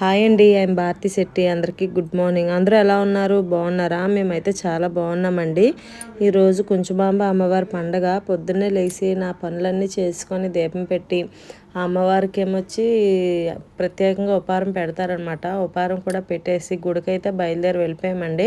Hi అండి I'm Bharati Shetty అందరికీ good morning. అందరూ ఎలా ఉన్నారు? బాగున్నారా? మేమైతే చాలా బాగున్నామండి. ఈరోజు కుంచుబాంబ అమ్మవారి పండగ. పొద్దున్నే లేచి నా పనులన్నీ చేసుకొని దీపం పెట్టి అమ్మవారికి ఏమొచ్చి ప్రత్యేకంగా ఉపహారం పెడతారనమాట. ఉపహారం కూడా పెట్టేసి గుడికైతే బయలుదేరి వెళ్ళిపోయామండి.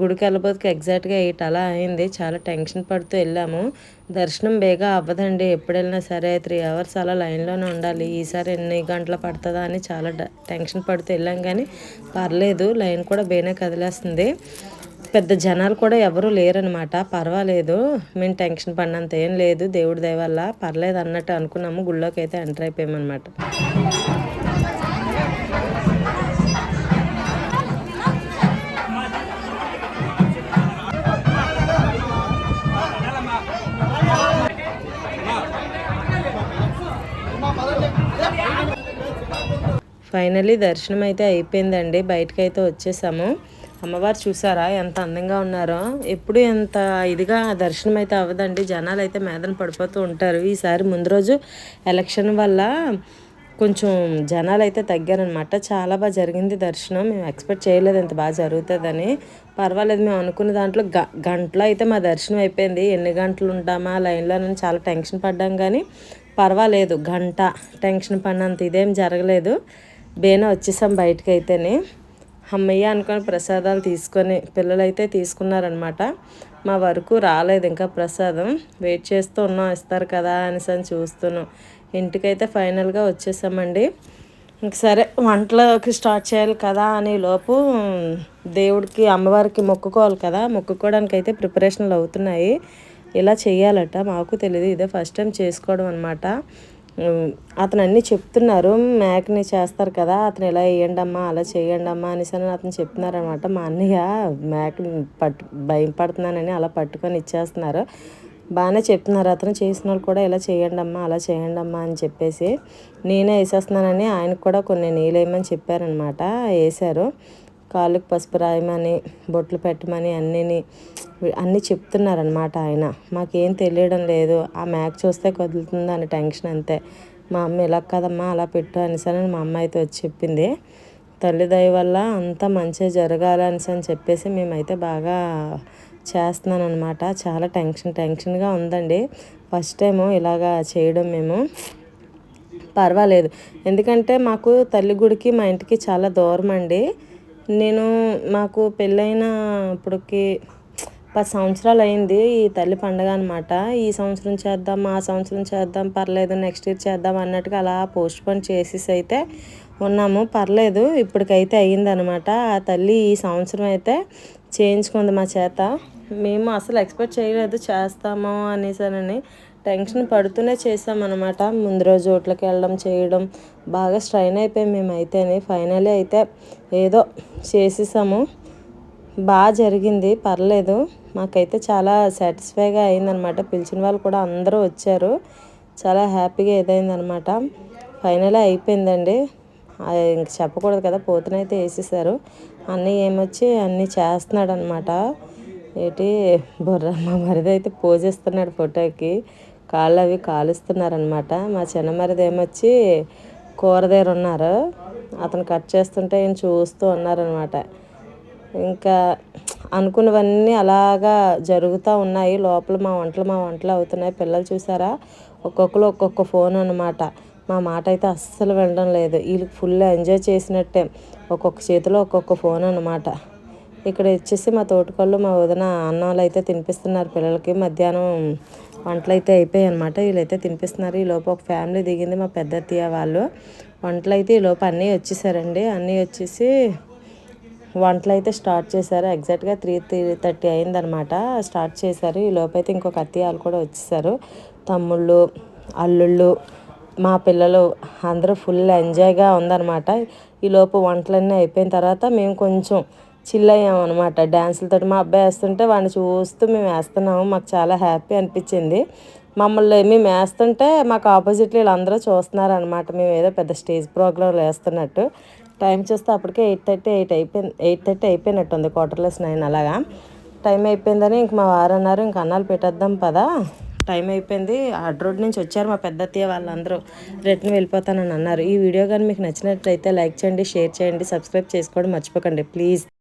గుడికి వెళ్ళబోతుకి ఎగ్జాక్ట్గా ఎయిట్ అలా అయింది. చాలా టెన్షన్ పడుతూ వెళ్ళాము. దర్శనం బేగా అవ్వదండి. ఎప్పుడు వెళ్ళినా సరే త్రీ అవర్స్ అలా లైన్లోనే ఉండాలి. ఈసారి ఎన్ని గంటలు పడుతుందా అని చాలా టెన్షన్ పడుతూ వెళ్ళాం కానీ పర్లేదు. లైన్ కూడా బేనే కదిలేస్తుంది. పెద్ద జనాలు కూడా ఎవరూ లేరనమాట పర్వాలేదు మేము టెన్షన్ పడినంత ఏం లేదు. దేవుడి దయ వల్ల పర్లేదు అన్నట్టు అనుకున్నాము. గుళ్ళోకి అయితే ఎంటర్ అయిపోయామన్నమాట. ఫైనలీ దర్శనం అయితే అయిపోయిందండి. బయటకైతే వచ్చేసాము. అమ్మవారు చూసారా? ఎంత అందంగా ఉన్నారో. ఎప్పుడు ఎంత ఇదిగా దర్శనం అయితే అవ్వదండి. జనాలు అయితే మేదన పడిపోతూ ఉంటారు. ఈసారి ముందు రోజు ఎలక్షన్ వల్ల కొంచెం జనాలు అయితే తగ్గారనమాట చాలా బాగా జరిగింది దర్శనం. మేము ఎక్స్పెక్ట్ చేయలేదు ఎంత బాగా జరుగుతుందని. పర్వాలేదు మేము అనుకున్న దాంట్లో గ గంటలో అయితే మా దర్శనం అయిపోయింది. ఎన్ని గంటలు ఉంటామా? లైన్లో చాలా టెన్షన్ పడ్డాం కానీ పర్వాలేదు. గంట టెన్షన్ పడినంత ఇదేం జరగలేదు. బేన వచ్చేసాం బయటకు అయితేనే అమ్మయ్య అనుకొని ప్రసాదాలు తీసుకొని పిల్లలైతే తీసుకున్నారనమాట మా వరకు రాలేదు ఇంకా ప్రసాదం. వెయిట్ చేస్తూ ఉన్నాం ఇస్తారు కదా అనేసి అని చూస్తున్నాం. ఇంటికైతే ఫైనల్గా వచ్చేసామండి. ఇంక సరే వంటలోకి స్టార్ట్ చేయాలి కదా అనే లోపు దేవుడికి అమ్మవారికి మొక్కుకోవాలి కదా. మొక్కుకోవడానికి అయితే ప్రిపరేషన్లు అవుతున్నాయి. ఇలా చేయాలట మాకు తెలియదు ఇదే ఫస్ట్ టైం చేసుకోవడం అనమాట అతను అన్నీ చెప్తున్నారు మేకని చేస్తారు కదా అతను ఇలా వేయండమ్మా అలా చేయండమ్మా అనేసి అని అతను చెప్తున్నారనమాట మా అన్నయ్య మేకని పట్టు భయం పడుతున్నానని అలా పట్టుకొని ఇచ్చేస్తున్నారు. బాగానే చెప్తున్నారు అతను చేసిన వాళ్ళు కూడా ఇలా చేయండమ్మా అలా చేయండమ్మా అని చెప్పేసి. నేనే వేసేస్తున్నానని ఆయనకు కూడా కొన్ని నీళ్ళు వేయమని చెప్పారనమాట వేశారు. కాళ్ళకి పసుపు రాయమని బొట్లు పెట్టమని అన్నీని అన్నీ చెప్తున్నారనమాట ఆయన. మాకేం తెలియడం లేదు. ఆ మ్యాక్ చూస్తే కదులుతుంది అని టెన్షన్ అంతే. మా అమ్మ ఇలా కదమ్మా అలా పెట్టు అనేసని మా అమ్మ అయితే వచ్చి చెప్పింది. తల్లి దయ వల్ల అంతా మంచిగా జరగాలనేసి అని చెప్పేసి మేమైతే బాగా చేస్తున్నాను అనమాట చాలా టెన్షన్ టెన్షన్గా ఉందండి. ఫస్ట్ టైము ఇలాగా చేయడం మేము. పర్వాలేదు. ఎందుకంటే మాకు తల్లి గుడికి మా ఇంటికి చాలా దూరం అండి నేను మాకు పెళ్ళైన ఇప్పటికి పది సంవత్సరాలు అయింది ఈ తల్లి పండగ అనమాట ఈ సంవత్సరం చేద్దాం ఆ సంవత్సరం చేద్దాం పర్లేదు నెక్స్ట్ ఇయర్ చేద్దాం అన్నట్టుగా అలా పోస్ట్ పోన్ చేసేసి అయితే ఉన్నాము. పర్లేదు ఇప్పటికైతే అయ్యిందనమాట ఆ తల్లి ఈ సంవత్సరం అయితే చేయించుకుంది మా చేత. మేము అసలు ఎక్స్పెక్ట్ చేయలేదు చేస్తాము అనేసానని. టెన్షన్ పడుతూనే చేసామన్నమాట ముందు రోజు ఓట్లకి వెళ్ళడం చేయడం బాగా స్ట్రైన్ అయిపోయాం మేమైతేనే. ఫైనలీ అయితే ఏదో చేసేసాము. బాగా జరిగింది. పర్లేదు. మాకైతే చాలా సాటిస్ఫైగా అయిందనమాట పిలిచిన వాళ్ళు కూడా అందరూ వచ్చారు. చాలా హ్యాపీగా ఏదైందనమాట ఫైనలీ అయిపోయిందండి. ఇంక చెప్పకూడదు కదా పోతనైతే వేసేసారు. అన్నీ ఏమొచ్చి అన్నీ చేస్తున్నాడు అనమాట ఏంటి బుర్రమ్మ మా మరిది అయితే పోజేస్తున్నాడు ఫోటోకి. కాళ్ళు అవి కాలుస్తున్నారనమాట మా చిన్న మరిది ఏమొచ్చి కూర దగ్గర ఉన్నారు. అతను కట్ చేస్తుంటే ఆయన చూస్తూ ఉన్నారనమాట ఇంకా అనుకున్నవన్నీ అలాగా జరుగుతూ ఉన్నాయి. లోపల మా వంటలు మా వంటలు అవుతున్నాయి. పిల్లలు చూసారా? ఒక్కొక్కరు ఒక్కొక్క ఫోన్ అనమాట మా మాట అయితే అస్సలు వెళ్ళడం లేదు. వీళ్ళకి ఫుల్ ఎంజాయ్ చేసినట్టే. ఒక్కొక్క చేతిలో ఒక్కొక్క ఫోన్ అనమాట ఇక్కడ వచ్చేసి మా తోటకళ్ళు మా వదిన అన్నాలు అయితే తినిపిస్తున్నారు పిల్లలకి. మధ్యాహ్నం వంటలు అయితే అయిపోయాయి అనమాట వీళ్ళైతే తినిపిస్తున్నారు. ఈ లోపు ఒక ఫ్యామిలీ దిగింది మా పెద్ద అత్తయ్య వాళ్ళు. వంటలు అయితే ఈ లోపు అన్నీ వచ్చేసారండి. అన్నీ వచ్చేసి వంటలు అయితే స్టార్ట్ చేశారు. ఎగ్జాక్ట్గా త్రీ త్రీ థర్టీ అయిందనమాట స్టార్ట్ చేశారు. ఈ లోపు అయితే ఇంకొక అత్తయ్య కూడా వచ్చేసారు. తమ్ముళ్ళు అల్లుళ్ళు మా పిల్లలు అందరూ ఫుల్ ఎంజాయ్గా ఉందన్నమాట. ఈలోపు వంటలన్నీ అయిపోయిన తర్వాత మేము కొంచెం చిల్ అయ్యాము అనమాట డ్యాన్సులతో మా అబ్బాయి వేస్తుంటే వాడిని చూస్తూ మేము వేస్తున్నాము. మాకు చాలా హ్యాపీ అనిపించింది. మమ్మల్ని మేము వేస్తుంటే మాకు ఆపోజిట్లో వీళ్ళందరూ చూస్తున్నారు అనమాట మేము ఏదో పెద్ద స్టేజ్ ప్రోగ్రాంలు వేస్తున్నట్టు. టైం చూస్తే అప్పటికే ఎయిట్ థర్టీ ఎయిట్ అయిపోయింది ఎయిట్ థర్టీ అయిపోయినట్టుంది క్వార్టర్లెస్ నైన్ అలాగా. టైం అయిపోయిందని ఇంక మా వారు అన్నారు ఇంక అన్నాలు పెట్టేద్దాం పదా. టైం అయిపోయింది. అడ్ రోడ్ నుంచి వచ్చారు మా పెద్ద అత్తయ్య వాళ్ళందరూ. రిటర్న్ వెళ్ళిపోతానని అన్నారు. ఈ వీడియో కానీ మీకు నచ్చినట్లయితే లైక్ చేయండి షేర్ చేయండి సబ్స్క్రైబ్ చేసుకోవడం మర్చిపోకండి. ప్లీజ్.